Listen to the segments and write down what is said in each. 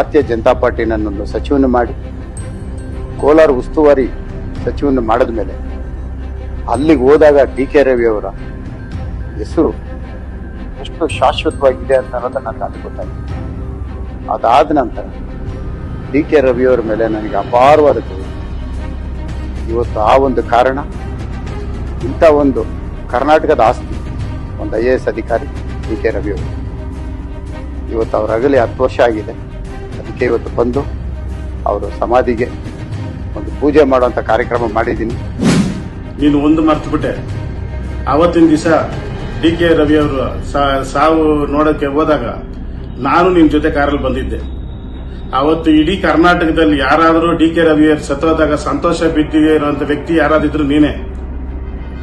ಭಾರತೀಯ ಜನತಾ ಪಾರ್ಟಿ ನನ್ನೊಂದು ಸಚಿವನ ಮಾಡಿ, ಕೋಲಾರ ಉಸ್ತುವಾರಿ ಸಚಿವನ ಮಾಡಿದ ಮೇಲೆ ಅಲ್ಲಿಗೆ ಹೋದಾಗ ಡಿ ಕೆ ರವಿ ಅವರ ಹೆಸರು ಎಷ್ಟು ಶಾಶ್ವತವಾಗಿದೆ ಅಂತ ಅನ್ನೋದು ನನಗೆ ಅದು ಅದಾದ ನಂತರ ಡಿ ಕೆ ರವಿಯವರ ಮೇಲೆ ನನಗೆ ಅಪಾರವಾದ. ಇವತ್ತು ಆ ಒಂದು ಕಾರಣ, ಇಂಥ ಒಂದು ಕರ್ನಾಟಕದ ಆಸ್ತಿ, ಒಂದು ಐ ಎ ಎಸ್ ಅಧಿಕಾರಿ ಡಿ ಕೆ ಇವತ್ತು ಅವರ ಅಗಲಿ ಹತ್ತು ವರ್ಷ ಆಗಿದೆ. ಅದಕ್ಕೆ ಇವತ್ತು ಬಂದು ಅವರು ಸಮಾಧಿಗೆ ಒಂದು ಪೂಜೆ ಮಾಡುವಂಥ ಕಾರ್ಯಕ್ರಮ ಮಾಡಿದ್ದೀನಿ. ನೀನು ಒಂದು ಮರ್ತ್ಬಿಟ್ಟೆ ಅವತ್ತಿನ ದಿವಸ ಡಿ ಕೆ ರವಿ ಅವರು ಸಾವು ನೋಡಕ್ಕೆ ಹೋದಾಗ ನಾನು ನಿಮ್ಮ ಜೊತೆ ಕಾರಲ್ಲಿ ಬಂದಿದ್ದೆ. ಅವತ್ತು ಇಡೀ ಕರ್ನಾಟಕದಲ್ಲಿ ಯಾರಾದರೂ ಡಿ ಕೆ ರವಿ ಅವರು ಸತ್ತೋದಾಗ ಸಂತೋಷ ಬಿದ್ದಿದೆ ಇರುವಂತ ವ್ಯಕ್ತಿ ಯಾರಾದಿದ್ರು ನೀನೇ.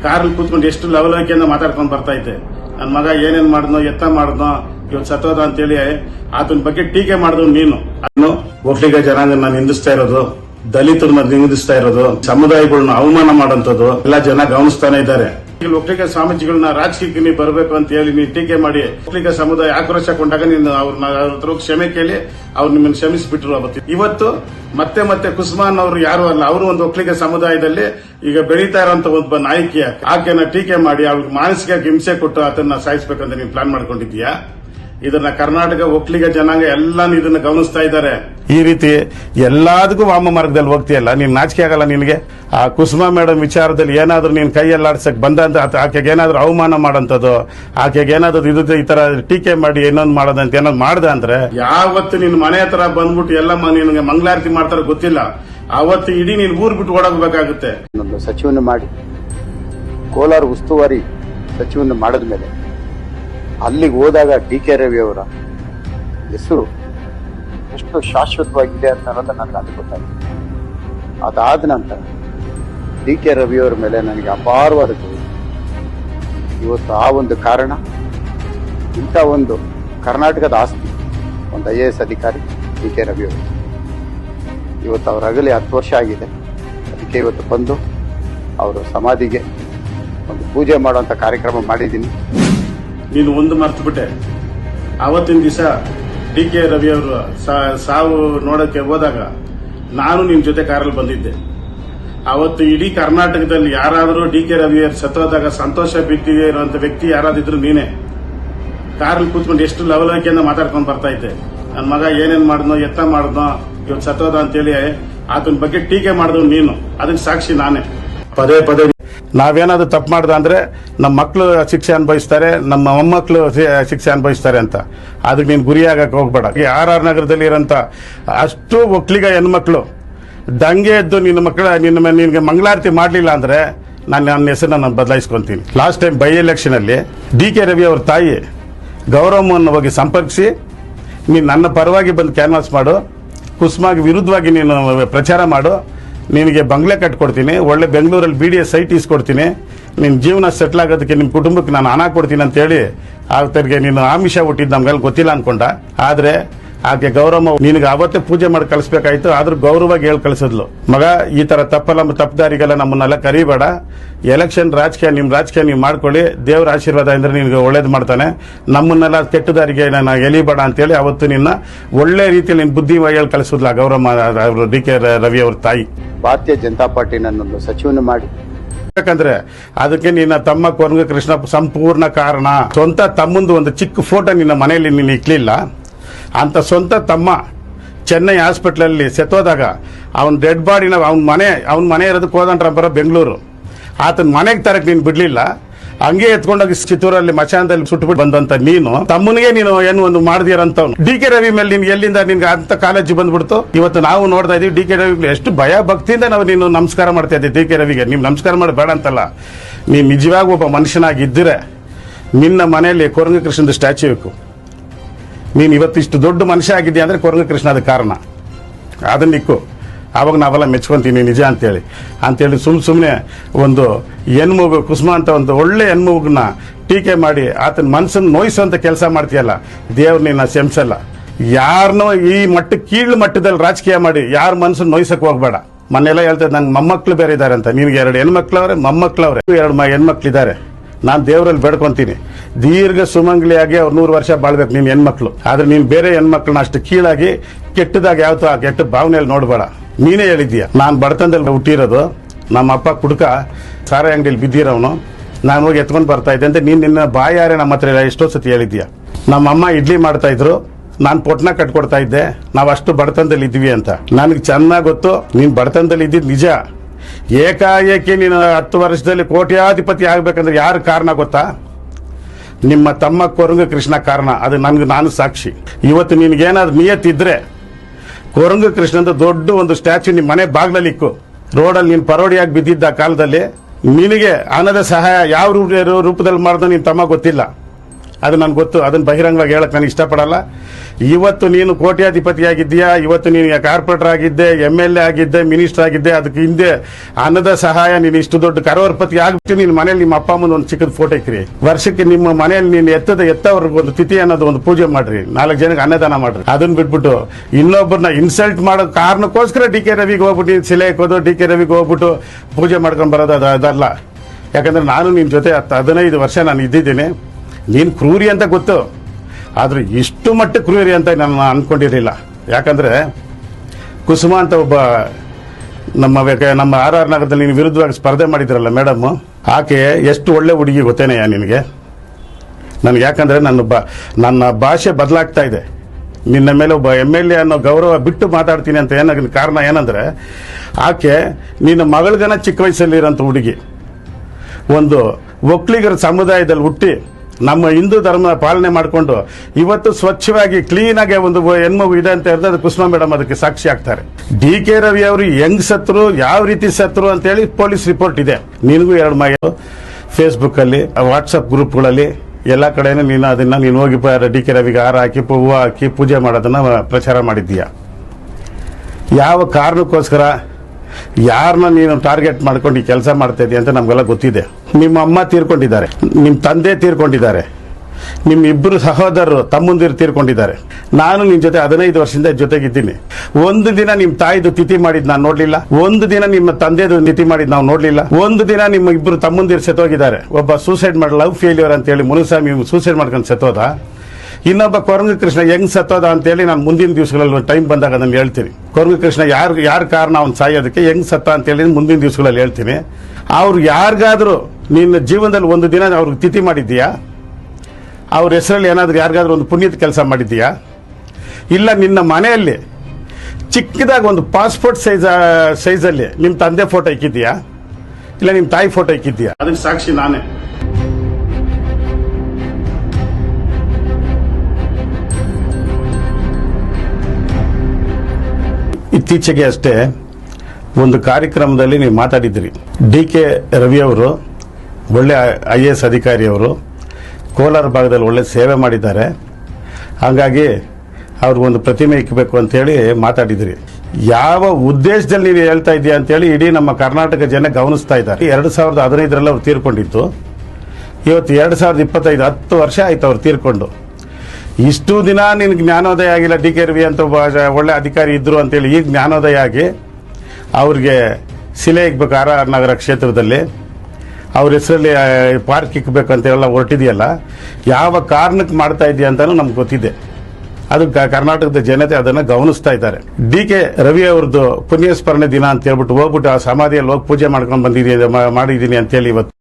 ಕಾರಲ್ಲಿ ಕೂತ್ಕೊಂಡು ಎಷ್ಟು ಲವಲವಿಕೆಯಿಂದ ಮಾತಾಡ್ಕೊಂಡು ಬರ್ತಾ ಇದ್ದೆ. ನನ್ನ ಮಗ ಏನೇನ್ ಮಾಡಿದ್ನೋ, ಎತ್ತ ಮಾಡಿದ್ನೋ ಇವತ್ತು ಸತ್ತೋದ ಅಂತೇಳಿ ಆತನ ಬಗ್ಗೆ ಟೀಕೆ ಮಾಡಿದ್ರು ನೀನು. ನಾನು ಒಕ್ಕಲಿಗ ನಾನು ನಿಂದಿಸ್ತಾ ಇರೋದು ದಲಿತರನ್ನ ನಿಂದಿಸ್ತಾ ಇರೋದು ಸಮುದಾಯಗಳನ್ನ ಅವಮಾನ ಮಾಡೋಂಥದ್ದು, ಎಲ್ಲ ಜನ ಗಮನಿಸ್ತಾನೆ ಇದ್ದಾರೆ. ಈಗ ಒಕ್ಕಲಿಗ ಸ್ವಾಮೀಜಿಗಳನ್ನ ರಾಜಕೀಯಕ್ಕೆ ನೀವು ಬರಬೇಕು ಅಂತ ಹೇಳಿ ನೀವು ಟೀಕೆ ಮಾಡಿ ಒಕ್ಕಲಿಗ ಸಮುದಾಯ ಆಕ್ರೋಶ ಕೊಂಡಾಗ ನೀನು ಅವ್ರನ್ನ ಅವ್ರ ಹತ್ರ ಕ್ಷಮೆ ಕೇಳಿ, ಅವ್ರು ನಿಮ್ಮನ್ನು ಕ್ಷಮಿಸಿಬಿಟ್ರು ಅವತ್ತು ಇವತ್ತು ಮತ್ತೆ ಮತ್ತೆ ಕುಸ್ಮಾನ್ ಅವರು ಯಾರು ಅಲ್ಲ, ಅವರು ಒಂದು ಒಕ್ಕಲಿಗ ಸಮುದಾಯದಲ್ಲಿ ಈಗ ಬೆಳೀತಾ ಇರೋಂತ ಒಬ್ಬ ನಾಯಕಿಯ ಆಕೆ. ಆಕೆನ ಟೀಕೆ ಮಾಡಿ ಅವ್ರಿಗೆ ಮಾನಸಿಕ ಹಿಂಸೆ ಕೊಟ್ಟು ಅದನ್ನ ಸಾಯಿಸ್ಬೇಕಂತ ನೀವು ಪ್ಲಾನ್ ಮಾಡ್ಕೊಂಡಿದ್ಯಾ ಇದನ್ನ ಕರ್ನಾಟಕ ಒಕ್ಕಲಿಗ ಜನಾಂಗ ಎಲ್ಲಾನು ಇದನ್ನ ಗಮನಿಸ್ತಾ ಇದ್ದಾರೆ. ಈ ರೀತಿ ಎಲ್ಲದಕ್ಕೂ ವಾಮ ಮಾರ್ಗದಲ್ಲಿ ಹೋಗ್ತಿಯಲ್ಲ ನೀನ್ ನಾಚಿಕೆ ಆಗಲ್ಲ ನಿನಗೆ. ಆ ಕುಸುಮಾ ಮೇಡಮ್ ವಿಚಾರದಲ್ಲಿ ಏನಾದ್ರೂ ನೀನ್ ಕೈಯಲ್ಲಾಡ್ಸಕ್ ಬಂದ ಆಕೆಗೆ ಏನಾದ್ರೂ ಅವಮಾನ ಮಾಡಂತದ್ದು ಆಕೆಗೆ ಏನಾದ್ರೂ ಇದು ಈ ತರ ಟೀಕೆ ಮಾಡಿ ಇನ್ನೊಂದು ಮಾಡೋದಂತ ಏನಾದ್ರು ಮಾಡ್ದೆ ಅಂದ್ರೆ? ಯಾವತ್ತು ನಿನ್ ಮನೆ ಹತ್ರ ಬಂದ್ಬಿಟ್ಟು ಎಲ್ಲ ನಿನ್ಗೆ ಮಂಗಳಾರತಿ ಮಾಡ್ತಾರ ಗೊತ್ತಿಲ್ಲ. ಅವತ್ತು ಇಡೀ ನೀನ್ ಊರ್ ಬಿಟ್ಟು ಓಡೋಗ್ಬೇಕಾಗುತ್ತೆ ಸಚಿವನ ಮಾಡಿ ಕೋಲಾರ ಉಸ್ತುವಾರಿ ಸಚಿವನ ಮಾಡಿದ ಮೇಲೆ ಅಲ್ಲಿಗೆ ಹೋದಾಗ ಡಿ ಕೆ ರವಿ ಅವರ ಹೆಸರು ಎಷ್ಟು ಶಾಶ್ವತವಾಗಿದೆ ಅನ್ನೋದು ನನಗೆ ಅದು ಗೊತ್ತಾಗಿದೆ ಅದಾದ ನಂತರ ಡಿ ಕೆ ರವಿಯವರ ಮೇಲೆ ನನಗೆ ಅಪಾರವಾದ. ಇವತ್ತು ಆ ಒಂದು ಕಾರಣ, ಇಂಥ ಒಂದು ಕರ್ನಾಟಕದ ಆಸ್ತಿ, ಒಂದು ಐ ಎ ಎಸ್ ಅಧಿಕಾರಿ ಡಿ ಕೆ ರವಿಯವರು ಇವತ್ತು ಅವರ ಅಗಲಿ ಹತ್ತು ವರ್ಷ ಆಗಿದೆ. ಅದಕ್ಕೆ ಇವತ್ತು ಬಂದು ಅವರು ಸಮಾಧಿಗೆ ಒಂದು ಪೂಜೆ ಮಾಡುವಂಥ ಕಾರ್ಯಕ್ರಮ ಮಾಡಿದ್ದೀನಿ. ನೀನು ಒಂದು ಮರ್ತ್ಬಿಟ್ಟೆ ಅವತ್ತಿನ ದಿವಸ ಡಿ ಕೆ ರವಿ ಅವರು ಸಾವು ನೋಡಕ್ಕೆ ಹೋದಾಗ ನಾನು ನಿಮ್ಮ ಜೊತೆ ಕಾರಲ್ಲಿ ಬಂದಿದ್ದೆ. ಅವತ್ತು ಇಡೀ ಕರ್ನಾಟಕದಲ್ಲಿ ಯಾರಾದರೂ ಡಿ ಕೆ ರವಿ ಅವರು ಸತ್ತೋದಾಗ ಸಂತೋಷ ಬಿದ್ದಿದೆ ಇರುವಂತ ವ್ಯಕ್ತಿ ಯಾರಾದಿದ್ರು ನೀನೇ. ಕಾರಲ್ಲಿ ಕೂತ್ಕೊಂಡು ಎಷ್ಟು ಲವಲವಿಕೆಯಿಂದ ಮಾತಾಡ್ಕೊಂಡು ಬರ್ತಾ ಇದ್ದೆ. ನನ್ನ ಮಗ ಏನೇನ್ ಮಾಡಿದ್ನೋ, ಎತ್ತ ಮಾಡಿದ್ನೋ, ಇವತ್ತು ಸತ್ತೋದ ಅಂತೇಳಿ ಆತನ ಬಗ್ಗೆ ಟೀಕೆ ಮಾಡಿದ್ರು ನೀನು. ಅದಕ್ಕೆ ಸಾಕ್ಷಿ ನಾನೇ. ಪದೇ ಪದೇ ನಾವೇನಾದ್ರೂ ತಪ್ಪು ಮಾಡ್ದ ಅಂದರೆ ನಮ್ಮ ಮಕ್ಕಳು ಶಿಕ್ಷೆ ಅನುಭವಿಸ್ತಾರೆ, ನಮ್ಮ ಮೊಮ್ಮಕ್ಕಳು ಶಿಕ್ಷೆ ಅನುಭವಿಸ್ತಾರೆ ಅಂತ. ಅದಕ್ಕೆ ನೀನು ಗುರಿಯಾಗಕ್ಕೆ ಹೋಗ್ಬೇಡ. ಈ ಆರ್ ಆರ್ ನಗರದಲ್ಲಿ ಇರೋಂಥ ಅಷ್ಟು ಒಕ್ಕಲಿಗ ಹೆಣ್ಮಕ್ಳು, ದಂಗೆ ಎದ್ದು ನಿನ್ನ ಮಕ್ಕಳ ನಿನ್ನ ನಿನಗೆ ಮಂಗಳಾರತಿ ಮಾಡಲಿಲ್ಲ ಅಂದ್ರೆ ನಾನು ನನ್ನ ಹೆಸರನ್ನ ನಾನು ಬದಲಾಯಿಸ್ಕೊಂತೀನಿ. ಲಾಸ್ಟ್ ಟೈಮ್ ಬೈ ಎಲೆಕ್ಷನಲ್ಲಿ ಡಿ ಕೆ ರವಿ ಅವ್ರ ತಾಯಿ ಗೌರವವನ್ನು ಹೋಗಿ ಸಂಪರ್ಕಿಸಿ, ನೀನು ನನ್ನ ಪರವಾಗಿ ಬಂದು ಕ್ಯಾನ್ವಾಸ್ ಮಾಡು, ಕುಸುಮಾಗಿ ವಿರುದ್ಧವಾಗಿ ನೀನು ಪ್ರಚಾರ ಮಾಡು ನಿನಗೆ ಬಂಗ್ಲೆ ಕಟ್ಕೊಡ್ತೀನಿ, ಒಳ್ಳೆ ಬೆಂಗಳೂರಲ್ಲಿ ಬಿ ಡಿ ಎಸ್ ಸೈಟ್ ಇಸ್ಕೊಡ್ತೀನಿ ನಿನ್ನ ಜೀವನ ಸೆಟ್ಲ್ ಆಗೋದಕ್ಕೆ ನಿಮ್ಮ ಕುಟುಂಬಕ್ಕೆ ನಾನು ಹಣ ಕೊಡ್ತೀನಿ ಅಂತೇಳಿ ಆತರಿಗೆ ನೀನು ಆಮಿಷ ಹುಟ್ಟಿದ್ದು ನಮ್ಗೆಲ್ಲ ಗೊತ್ತಿಲ್ಲ ಅಂದ್ಕೊಂಡ ಆದರೆ ಆಕೆ ಗೌರವ ನಿನಗೆ ಅವತ್ತೇ ಪೂಜೆ ಮಾಡಿ ಕಳಿಸ್ಬೇಕಾಯ್ತು ಆದ್ರೂ ಗೌರವಾಗಿ ಹೇಳಿ ಕಳಿಸಿದ್ಲು. ಮಗ ಈ ತರ ತಪ್ಪಲ್ಲ ತಪ್ಪದಾರಿಗೆಲ್ಲ ನಮ್ಮನ್ನೆಲ್ಲ ಕರಿಬೇಡ. ಎಲೆಕ್ಷನ್ ರಾಜಕೀಯ ನಿಮ್ ರಾಜಕೀಯ ನೀವು ಮಾಡ್ಕೊಳ್ಳಿ. ದೇವರ ಆಶೀರ್ವಾದ ಅಂದ್ರೆ ನಿನಗೆ ಒಳ್ಳೇದು ಮಾಡ್ತಾನೆ. ನಮ್ಮನ್ನೆಲ್ಲ ಕೆಟ್ಟ ದಾರಿಗೆ ನಾನು ಎಲಿಬೇಡ ಅಂತೇಳಿ ಅವತ್ತು ನಿನ್ನ ಒಳ್ಳೆ ರೀತಿಯಲ್ಲಿ ನಿನ್ ಬುದ್ಧಿ ಹೇಳಿ ಕಳಿಸಿದ್ಲ ಗೌರವ ಅವರು ಡಿ ಕೆ ರವಿ ಅವ್ರ ತಾಯಿ. ಭಾರತೀಯ ಜನತಾ ಪಾರ್ಟಿ ನನ್ನೊಂದು ಸಚಿವನ ಮಾಡಿ. ಯಾಕಂದ್ರೆ ಅದಕ್ಕೆ ನಿನ್ನ ತಮ್ಮ ಕೊರಂಗ ಕೃಷ್ಣ ಸಂಪೂರ್ಣ ಕಾರಣ. ಸ್ವಂತ ತಮ್ಮಂದು ಒಂದು ಚಿಕ್ಕ ಫೋಟೋ ನಿನ್ನ ಮನೆಯಲ್ಲಿ ನೀನು ಇಕ್ಲಿಲ್ಲ. ಅಂತ ಸ್ವಂತ ತಮ್ಮ ಚೆನ್ನೈ ಹಾಸ್ಪಿಟ್ಲಲ್ಲಿ ಸೆತ್ತೋದಾಗ ಅವನ ಡೆಡ್ ಬಾಡಿನ ಅವನ ಮನೆ ಅವನ ಮನೆ ಇರೋದಕ್ಕೆ ಬರೋ ಬೆಂಗಳೂರು. ಆತನ ಮನೆಗೆ ತರಕ್ಕೆ ನೀನು ಬಿಡಲಿಲ್ಲ. ಹಂಗೆ ಎತ್ಕೊಂಡೋಗಿ ಚಿತ್ತೂರಲ್ಲಿ ಮಚಾನದಲ್ಲಿ ಸುಟ್ಬಿಟ್ಟು ಬಂದಂತ ನೀನು ತಮ್ಮನಿಗೆ ನೀನು ಏನು ಒಂದು ಅಂತ ಡಿ ಕೆ ರವಿ ಮೇಲೆ ನಿನ್ಗೆ ಎಲ್ಲಿಂದ ನಿನ್ಗೆ ಅಂತ ಕಾಲೇಜ್ ಬಂದ್ಬಿಡ್ತು. ಇವತ್ತು ನಾವು ನೋಡ್ತಾ ಇದೀವಿ ಡಿ ಕೆ ರವಿ ಎಷ್ಟು ಭಯ ಭಕ್ತಿಯಿಂದ ನಾವು ನೀನು ನಮಸ್ಕಾರ ಮಾಡ್ತಾ ಇದ್ದೀವಿ ಡಿ ಕೆ ರವಿಗೆ. ನೀವು ನಮಸ್ಕಾರ ಮಾಡಬೇಡ ಅಂತಲ್ಲ. ನೀನು ನಿಜವಾಗಿ ಒಬ್ಬ ಮನುಷ್ಯನಾಗಿದ್ದರೆ, ನಿನ್ನ ಮನೆಯಲ್ಲಿ ಕೊರಂಗ ಕೃಷ್ಣದ ಸ್ಟ್ಯಾಚ್ಯೂ ಬೇಕು. ನೀನು ಇವತ್ತಿಷ್ಟು ದೊಡ್ಡ ಮನುಷ್ಯ ಆಗಿದ್ಯಾ ಅಂದರೆ ಕೊರಂಗ ಕೃಷ್ಣ ಅದಕ್ಕೆ ಕಾರಣ ಅದನ್ನಿಕ್ಕು ಆವಾಗ ನಾವೆಲ್ಲ ಮೆಚ್ಕೊತೀನಿ ನಿಜ ಅಂತೇಳಿ. ಅಂತೇಳಿ ಸುಮ್ ಸುಮ್ಮನೆ ಒಂದು ಹೆಣ್ಮಗು, ಕುಸುಮ ಅಂತ ಒಂದು ಒಳ್ಳೆ ಹೆಣ್ಮಗುನ ಟೀಕೆ ಮಾಡಿ ಆತನ ಮನಸ್ಸನ್ನು ನೋಯಿಸುವಂಥ ಕೆಲಸ ಮಾಡ್ತೀಯಲ್ಲ, ದೇವ್ರು ನಿನ್ನ ಶಂಸಲ್ಲ. ಯಾರನ್ನೋ ಈ ಮಟ್ಟ, ಕೀಳು ಮಟ್ಟದಲ್ಲಿ ರಾಜಕೀಯ ಮಾಡಿ ಯಾರ ಮನಸ್ಸನ್ನು ನೋಯಿಸಕ್ಕೆ ಹೋಗ್ಬೇಡ. ಮನೆಯೆಲ್ಲ ಹೇಳ್ತಾರೆ ನನ್ನ ಮೊಮ್ಮಕ್ಳು ಬೇರೆ ಇದ್ದಾರೆ ಅಂತ. ನಿನಗೆ ಎರಡು ಹೆಣ್ಮಕ್ಳವ್ರೆ, ಮೊಮ್ಮಕ್ಳವ್ರೆ. ಎರಡು ಮ- ಹೆಣ್ಮಕ್ಳಿದ್ದಾರೆ ನಾನು ದೇವರಲ್ಲಿ ಬೇಡ್ಕೊಂತೀನಿ. ದೀರ್ಘ ಸುಮಂಗ್ಲಿಯಾಗಿ ಅವ್ರು ನೂರು ವರ್ಷ ಬಾಳ್ಬೇಕು ನಿಮ್ಮ ಹೆಣ್ಮಕ್ಳು. ಆದ್ರೆ ನೀನ್ ಬೇರೆ ಹೆಣ್ಮಕ್ಳನ್ನ ಅಷ್ಟು ಕೀಳಾಗಿ, ಕೆಟ್ಟದಾಗ ಯಾವತ್ತೂ ಆ ಕೆಟ್ಟ ಭಾವನೆಯಲ್ಲಿ ನೋಡಬೇಡ. ನೀನೇ ಹೇಳಿದ್ದೀಯ, ನಾನು ಬಡತನದಲ್ಲಿ ಹುಟ್ಟಿರೋದು, ನಮ್ಮ ಅಪ್ಪ ಕುಡ್ಕ ಸಾರ ಅಂಗಡಿಯಲ್ಲಿ ಬಿದ್ದಿರೋನು ನಾನು ಹೋಗಿ ಎತ್ಕೊಂಡು ಬರ್ತಾ ಇದ್ದೆ ಅಂತ ನೀನು ನಿನ್ನ ಬಾಯಾರೆ ನಮ್ಮ ಹತ್ರ ಎಷ್ಟೋ ಸತಿ ಹೇಳಿದ್ದೀಯ. ನಮ್ಮಮ್ಮ ಇಡ್ಲಿ ಮಾಡ್ತಾ ಇದ್ರು, ನಾನು ಪೊಟ್ನ ಕಟ್ಕೊಡ್ತಾ ಇದ್ದೆ, ನಾವು ಅಷ್ಟು ಬಡತನದಲ್ಲಿ ಇದ್ವಿ ಅಂತ. ನನಗೆ ಚೆನ್ನಾಗಿ ಗೊತ್ತು, ನೀನು ಬಡತನದಲ್ಲಿ ಇದ್ದಿದ್ದು ನಿಜ. ಏಕಾಏಕಿ ನೀನು ಹತ್ತು ವರ್ಷದಲ್ಲಿ ಕೋಟ್ಯಾಧಿಪತಿ ಆಗ್ಬೇಕಂದ್ರೆ ಯಾರು ಕಾರಣ ಗೊತ್ತಾ? ನಿಮ್ಮ ತಮ್ಮ ಕೊರಂಗ ಕೃಷ್ಣ ಕಾರಣ. ಅದು ನನ್ಗೆ ನಾನು ಸಾಕ್ಷಿ. ಇವತ್ತು ನಿನಗೇನಾದ್ರು ನಿಯತ್ತಿದ್ರೆ ಕೊರಂಗ ಕೃಷ್ಣಂದು ದೊಡ್ಡ ಒಂದು ಸ್ಟ್ಯಾಚ್ಯೂ ನಿಮ್ಮ ಮನೆ ಬಾಗ್ಲಲ್ಲಿ ಇಕ್ಕು. ರೋಡಲ್ಲಿ ನೀನು ಪರೋಡಿಯಾಗಿ ಬಿದ್ದಿದ್ದ ಕಾಲದಲ್ಲಿ ನಿನಗೆ ಹಣದ ಸಹಾಯ ಯಾವ ರೂಪ ರೂಪದಲ್ಲಿ ಮಾಡಿದ ನಿನ್ನ ತಮ್ಮ ಗೊತ್ತಿಲ್ಲ. ಅದು ನನಗೆ ಗೊತ್ತು ಅದನ್ನ ಬಹಿರಂಗವಾಗಿ ಹೇಳಕ್ ನಾನು ಇಷ್ಟಪಡಲ್ಲ. ಇವತ್ತು ನೀನು ಕೋಟ್ಯಾಧಿಪತಿಯಾಗಿದ್ದೀಯಾ, ಇವತ್ತು ನೀನು ಕಾರ್ಪೊರೇಟರ್ ಆಗಿದ್ದೆ ಎಂ ಎಲ್ ಎ ಆಗಿದ್ದೆ, ಮಿನಿಸ್ಟರ್ ಆಗಿದ್ದೆ, ಅದಕ್ಕೆ ಹಿಂದೆ ಅನ್ನದ ಸಹಾಯ ನೀನು ಇಷ್ಟು ದೊಡ್ಡ ಕರೋರ್ಪತಿ ಆಗ್ಬಿಟ್ಟು ನಿನ್ನ ಮನೇಲಿ ನಿಮ್ಮ ಅಪ್ಪ ಅಮ್ಮನ ಒಂದು ಚಿಕ್ಕದ ಫೋಟೋ ಇಕ್ರಿ. ವರ್ಷಕ್ಕೆ ನಿಮ್ಮ ಮನೆಯಲ್ಲಿ ನೀನು ಎತ್ತದ, ಎತ್ತವ್ರಿಗೆ ಒಂದು ತಿಥಿ ಅನ್ನೋದು ಒಂದು ಪೂಜೆ ಮಾಡ್ರಿ. ನಾಲ್ಕು ಜನಕ್ಕೆ ಅನ್ನದಾನ ಮಾಡ್ರಿ. ಅದನ್ನ ಬಿಟ್ಬಿಟ್ಟು ಇನ್ನೊಬ್ಬರನ್ನ ಇನ್ಸಲ್ಟ್ ಮಾಡೋ ಕಾರಣಕ್ಕೋಸ್ಕರ ಡಿ ಕೆ ರವಿಗೆ ಹೋಗ್ಬಿಟ್ಟು ಶಿಲೆ ಹಾಕೋದು, ಡಿ ಕೆ ರವಿಗೆ ಹೋಗ್ಬಿಟ್ಟು ಪೂಜೆ ಮಾಡ್ಕೊಂಡು ಬರೋದು ಅದು ಅದಲ್ಲ. ಯಾಕಂದ್ರೆ ನಾನು ನಿನ್ನ ಜೊತೆ ಹತ್ತು ಹದಿನೈದು ವರ್ಷ ನಾನು ಇದ್ದಿದ್ದೀನಿ. ನೀನು ಕ್ರೂರಿ ಅಂತ ಗೊತ್ತು. ಆದರೆ ಇಷ್ಟು ಮಟ್ಟ ಕ್ರೂರಿ ಅಂತ ನಾನು ಅಂದ್ಕೊಂಡಿರಲಿಲ್ಲ ಯಾಕಂದರೆ ಕುಸುಮ ಅಂತ ಒಬ್ಬ ನಮ್ಮ ನಮ್ಮ ಆರ್ ಆರ್ ನಗರದಲ್ಲಿ ನೀನು ವಿರುದ್ಧವಾಗಿ ಸ್ಪರ್ಧೆ ಮಾಡಿದ್ರಲ್ಲ ಮೇಡಮ್ ಆಕೆ ಎಷ್ಟು ಒಳ್ಳೆ ಹುಡುಗಿ ಗೊತ್ತೇನೆಯಾ ನಿನಗೆ? ನನಗೆ ಯಾಕಂದರೆ ನನ್ನ ಬ, ನನ್ನ ಭಾಷೆ ಬದಲಾಗ್ತಾ ಇದೆ. ನಿನ್ನ ಮೇಲೆ ಒಬ್ಬ ಎಂ ಎಲ್ ಎ ಅನ್ನೋ ಗೌರವ ಬಿಟ್ಟು ಮಾತಾಡ್ತೀನಿ ಅಂತ ಏನಾಗ, ಕಾರಣ ಏನಂದರೆ ಆಕೆ ನಿನ್ನ ಮಗಳಿಗನ ಚಿಕ್ಕ ವಯಸ್ಸಲ್ಲಿರೋಂಥ ಹುಡುಗಿ. ಒಂದು ಒಕ್ಕಲಿಗರ ಸಮುದಾಯದಲ್ಲಿ ಹುಟ್ಟಿ ನಮ್ಮ ಹಿಂದೂ ಧರ್ಮ ಪಾಲನೆ ಮಾಡಿಕೊಂಡು ಇವತ್ತು ಸ್ವಚ್ಛವಾಗಿ ಕ್ಲೀನಾಗಿ ಒಂದು ಹೆಣ್ಮಗು ಇದೆ ಅಂತ ಹೇಳಿದ್ರೆ ಅದು ಕುಸುಮಾ ಮೇಡಮ್ ಅದಕ್ಕೆ ಸಾಕ್ಷಿ ಆಗ್ತಾರೆ. ಡಿ ಕೆ ರವಿ ಅವರು ಹೆಂಗ್ ಸತ್ರು, ಯಾವ ರೀತಿ ಸತ್ರು ಅಂತ ಹೇಳಿ ಪೊಲೀಸ್ ರಿಪೋರ್ಟ್ ಇದೆ. ನಿನಗೂ ಎರಡು ಮಗ ಫೇಸ್ಬುಕ್ ಅಲ್ಲಿ ವಾಟ್ಸಪ್ ಗ್ರೂಪ್ಗಳಲ್ಲಿ ಎಲ್ಲ ಕಡೆನೂ ನೀನು ಅದನ್ನ ನೀನು ಹೋಗಿ ಡಿ ಕೆ ರವಿಗೆ ಹಾರ ಹಾಕಿ ಹೂವು ಹಾಕಿ, ಪೂಜೆ ಮಾಡೋದನ್ನ ಪ್ರಚಾರ ಮಾಡಿದ್ದೀಯ? ಯಾವ ಕಾರಣಕ್ಕೋಸ್ಕರ ಯಾರನ್ನ ನೀನು ಟಾರ್ಗೆಟ್ ಮಾಡ್ಕೊಂಡು ಈ ಕೆಲಸ ಮಾಡ್ತಾ ಇದೀಯ ಅಂತ ನಮಗೆಲ್ಲ ಗೊತ್ತಿದೆ. ನಿಮ್ಮ ಅಮ್ಮ ತೀರ್ಕೊಂಡಿದ್ದಾರೆ ನಿಮ್ಮ ತಂದೆ ತೀರ್ಕೊಂಡಿದ್ದಾರೆ ನಿಮ್ಮ ಇಬ್ಬರು ಸಹೋದರರು ತಮ್ಮಂದಿರು ತೀರ್ಕೊಂಡಿದ್ದಾರೆ. ನಾನು ನಿಮ್ಮ ಜೊತೆ ಹದಿನೈದು ವರ್ಷದಿಂದ ಜೊತೆಗಿದ್ದೀನಿ. ಒಂದು ದಿನ ನಿಮ್ಮ ತಾಯಿದು ತಿಥಿ ಮಾಡಿದ್ ನಾನು ನೋಡ್ಲಿಲ್ಲ. ಒಂದು ದಿನ ನಿಮ್ಮ ತಂದೆದು ತಿಥಿ ಮಾಡಿದ್ ನಾವು ನೋಡ್ಲಿಲ್ಲ. ಒಂದು ದಿನ ನಿಮ್ಮ ಇಬ್ಬರು ತಮ್ಮಂದಿರು ಸೆತೋಗಿದ್ದಾರೆ. ಒಬ್ಬ ಸೂಸೈಡ್ ಮಾಡಿ ಲವ್ ಫೇಲ್ಯೂರ್ ಅಂತ ಹೇಳಿ ಮುನುಸ್ವಾಮಿ ಸೂಸೈಡ್ ಮಾಡ್ಕೊಂಡು ಸೆತ್ತೋದ ಇನ್ನೊಬ್ಬ ಕೊರಂಗ ಕೃಷ್ಣ ಹೆಂಗ್ ಸತ್ತೋದ ಅಂತೇಳಿ ನಾನು ಮುಂದಿನ ದಿವಸಗಳಲ್ಲಿ ಟೈಮ್ ಬಂದಾಗ ನಾನು ಹೇಳ್ತೀನಿ. ಕೊರಂಗ ಕೃಷ್ಣ ಯಾರು, ಯಾರ ಕಾರಣ ಅವ್ನು ಸಾಯೋದಕ್ಕೆ ಹೆಂಗ್ ಸತ್ತ ಅಂತೇಳಿ ಮುಂದಿನ ದಿವಸಗಳಲ್ಲಿ ಹೇಳ್ತೀನಿ. ಅವ್ರು ಯಾರಿಗಾದ್ರೂ ನಿನ್ನ ಜೀವನದಲ್ಲಿ ಒಂದು ದಿನ ಅವ್ರಿಗೆ ತಿಥಿ ಮಾಡಿದ್ದೀಯಾ? ಅವ್ರ ಹೆಸರಲ್ಲಿ ಏನಾದರೂ ಯಾರಿಗಾದ್ರೂ ಒಂದು ಪುಣ್ಯದ ಕೆಲಸ ಮಾಡಿದ್ದೀಯಾ? ಇಲ್ಲ ನಿನ್ನ ಮನೆಯಲ್ಲಿ ಚಿಕ್ಕದಾಗಿ ಒಂದು ಪಾಸ್ಪೋರ್ಟ್ ಸೈಜ್ ಸೈಜಲ್ಲಿ ನಿಮ್ಮ ತಂದೆ ಫೋಟೋ ಇಕ್ಕಿದ್ದೀಯಾ? ಇಲ್ಲ ನಿಮ್ಮ ತಾಯಿ ಫೋಟೋ ಇಕ್ಕಿದ್ದೀಯಾ? ಅದಕ್ಕೆ ಸಾಕ್ಷಿ ನಾನೇ. ಇತ್ತೀಚೆಗೆ ಅಷ್ಟೇ ಒಂದು ಕಾರ್ಯಕ್ರಮದಲ್ಲಿ ನೀವು ಮಾತಾಡಿದ್ರಿ ಡಿ ಕೆ ರವಿ ಅವರು, ಒಳ್ಳೆ ಐ ಎ ಎಸ್ ಅಧಿಕಾರಿಯವರು ಕೋಲಾರ ಭಾಗದಲ್ಲಿ ಒಳ್ಳೆ ಸೇವೆ ಮಾಡಿದ್ದಾರೆ. ಹಾಗಾಗಿ ಅವ್ರಿಗೊಂದು ಪ್ರತಿಮೆ ಇಕ್ಕಬೇಕು ಅಂತೇಳಿ ಮಾತಾಡಿದ್ರಿ ಯಾವ ಉದ್ದೇಶದಲ್ಲಿ ನೀವು ಹೇಳ್ತಾ ಇದೆಯಾ ಅಂತೇಳಿ ಇಡೀ ನಮ್ಮ ಕರ್ನಾಟಕ ಜನ ಗಮನಿಸ್ತಾ ಇದ್ದಾರೆ. ಎರಡು ಸಾವಿರದ ಹದಿನೈದರಲ್ಲಿ ಅವ್ರು ತೀರ್ಕೊಂಡಿತ್ತು ಇವತ್ತು ಎರಡು ಸಾವಿರದ ಇಪ್ಪತ್ತೈದು ಹತ್ತು ವರ್ಷ ಆಯ್ತು ಅವ್ರು ತೀರ್ಕೊಂಡು. ಇಷ್ಟು ದಿನ ನಿನ್ ಜ್ಞಾನೋದಯ ಆಗಿಲ್ಲ, ಡಿ ಕೆ ರವಿ ಅಂತ ಒಳ್ಳೆ ಅಧಿಕಾರಿ ಇದ್ರು ಅಂತೇಳಿ ಈಗ ಜ್ಞಾನೋದಯ ಆಗಿ ಅವ್ರಿಗೆ ಶಿಲೆ ಇಕ್ಬೇಕು ಆರ್ ಆರ್ ನಗರ ಕ್ಷೇತ್ರದಲ್ಲಿ. ಅವ್ರ ಹೆಸರಲ್ಲಿ ಪಾರ್ಕ್ ಇಕ್ಬೇಕು ಅಂತೆಲ್ಲ ಹೊರಟಿದೆಯಲ್ಲ, ಯಾವ ಕಾರಣಕ್ಕೆ ಮಾಡ್ತಾ ಇದೆಯಾ ಅಂತಲೂ ನಮ್ಗೆ ಗೊತ್ತಿದೆ. ಅದು ಕರ್ನಾಟಕದ ಜನತೆ ಅದನ್ನು ಗಮನಿಸ್ತಾ ಇದ್ದಾರೆ. ಡಿ ಕೆ ರವಿ ಅವ್ರದ್ದು ಪುಣ್ಯಸ್ಮರಣೆ ದಿನ ಅಂತ ಹೇಳ್ಬಿಟ್ಟು ಹೋಗ್ಬಿಟ್ಟು ಆ ಸಮಾಧಿಯಲ್ಲಿ ಹೋಗಿ ಪೂಜೆ ಮಾಡ್ಕೊಂಡು ಬಂದಿದ್ದೀನಿ ಮಾಡಿದ್ದೀನಿ ಅಂತೇಳಿ ಇವತ್ತು.